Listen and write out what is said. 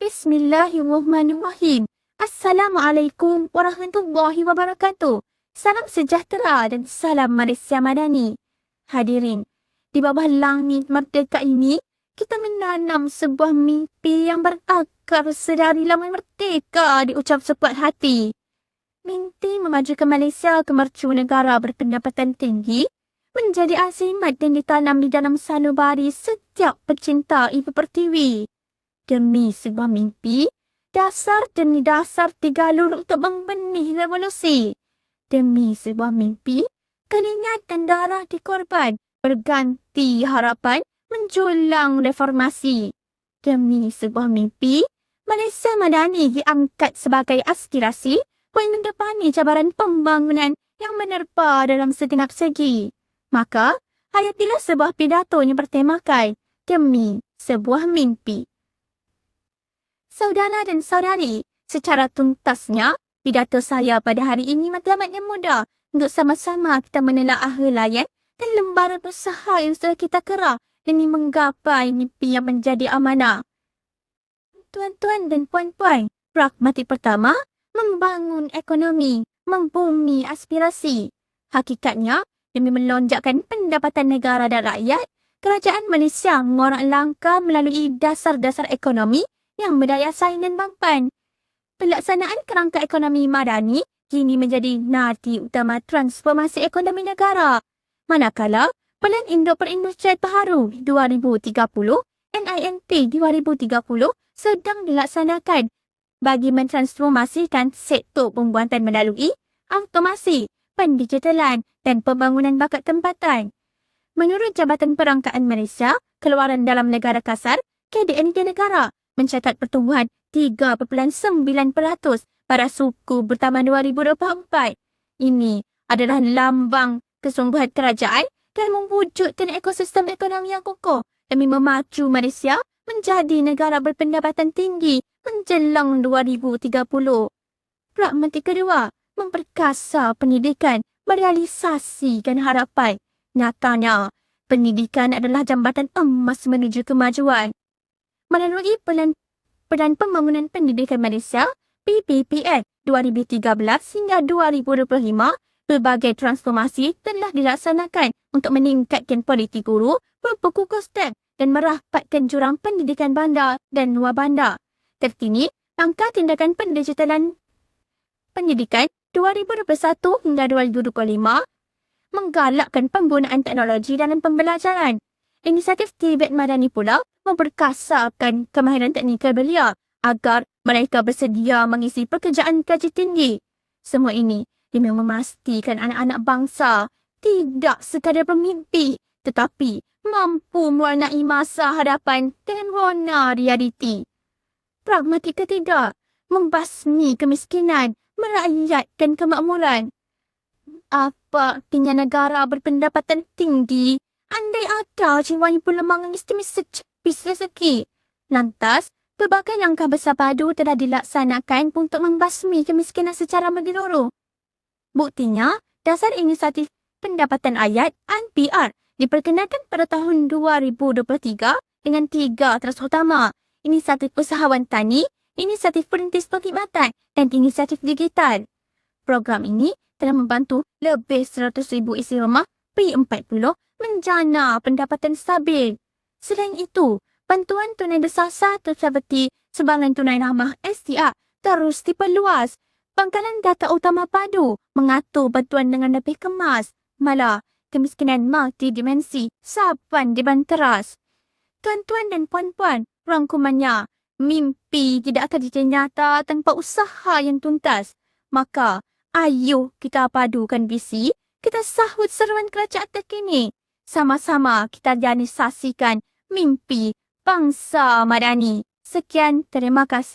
Bismillahirrahmanirrahim. Assalamualaikum warahmatullahi wabarakatuh. Salam sejahtera dan salam Malaysia Madani. Hadirin, di bawah langit merdeka ini, kita menanam sebuah mimpi yang berakar sedari lama merdeka diucap sekuat hati. Mimpi memajukan Malaysia ke mercu negara berpendapatan tinggi menjadi azimat dan ditanam di dalam sanubari setiap pecinta ibu pertiwi. Demi sebuah mimpi, dasar demi dasar tiga lur untuk membenih revolusi. Demi sebuah mimpi, keringat dan darah dikorban berganti harapan menjulang reformasi. Demi sebuah mimpi, Malaysia Madani diangkat sebagai aspirasi mendepani cabaran pembangunan yang menerpa dalam segenap segi. Maka, hayatilah sebuah pidato yang bertemakan demi sebuah mimpi. Saudara dan saudari, secara tuntasnya, pidato saya pada hari ini matlamatnya mudah untuk sama-sama kita menelaah helaian dan lembaran usaha yang sudah kita kerah demi menggapai mimpi yang menjadi amanah. Tuan-tuan dan puan-puan, pragmatik pertama, membangun ekonomi, membumi aspirasi. Hakikatnya, demi melonjakkan pendapatan negara dan rakyat, kerajaan Malaysia mengorak langkah melalui dasar-dasar ekonomi yang berdaya saing dan mampan. Pelaksanaan kerangka ekonomi madani kini menjadi nadi utama transformasi ekonomi negara. Manakala, Pelan Induk Perindustrian Terharu 2030, NINT 2030 sedang dilaksanakan bagi mentransformasikan sektor pembuatan melalui automasi, pendigitalan dan pembangunan bakat tempatan. Menurut Jabatan Perangkaan Malaysia, keluaran dalam negara kasar, KDNJ negara mencatat pertumbuhan 3.9% pada suku bertaman 2024. Ini adalah lambang kesungguhan kerajaan dan mewujudkan ekosistem ekonomi yang kokoh demi memacu Malaysia menjadi negara berpendapatan tinggi menjelang 2030. Pragmatik kedua, memperkasa pendidikan merealisasikan harapan. Nyatanya, pendidikan adalah jambatan emas menuju kemajuan. Melalui pelan, pelan pembangunan pendidikan Malaysia, PPPN 2013 hingga 2025, berbagai transformasi telah dilaksanakan untuk meningkatkan kualiti guru, berbuku STEM dan merapatkan jurang pendidikan bandar dan luar bandar terkini angka tindakan pendigitalan pendidikan 2021 hingga 2025 menggalakkan penggunaan teknologi dalam pembelajaran. Inisiatif Tibet Madani pula memperkasakan kemahiran teknikal belia agar mereka bersedia mengisi pekerjaan gaji tinggi. Semua ini demi memastikan anak-anak bangsa tidak sekadar bermimpi tetapi mampu mewarnai masa hadapan dengan warna realiti pragmatik ke tidak? Membasmi kemiskinan, merakyatkan kemakmuran. Apa negara berpendapatan tinggi? Andai ada jiwa yang pula mengistimewa secepis rezeki. Lantas, berbagai langkah besar padu telah dilaksanakan untuk membasmi kemiskinan secara menyeluruh. Buktinya, dasar inisiatif pendapatan ayat NPR diperkenalkan pada tahun 2023 dengan tiga teras utama inisiatif usahawan tani, inisiatif perintis perkhidmatan dan inisiatif digital. Program ini telah membantu lebih 100,000 isi rumah P40 menjana pendapatan stabil. Selain itu, bantuan tunai besar-besar seperti sumbangan tunai ramah STR terus diperluas. Pangkalan data utama padu mengatur bantuan dengan lebih kemas. Malah, kemiskinan multidimensi saban dibanteras. Tuan-tuan dan puan-puan, rangkumannya. Mimpi tidak akan jadi nyata tanpa usaha yang tuntas. Maka, ayo kita padukan visi, kita sahut seruan kerajaan terkini. Sama-sama kita janisasikan mimpi bangsa madani. Sekian, terima kasih.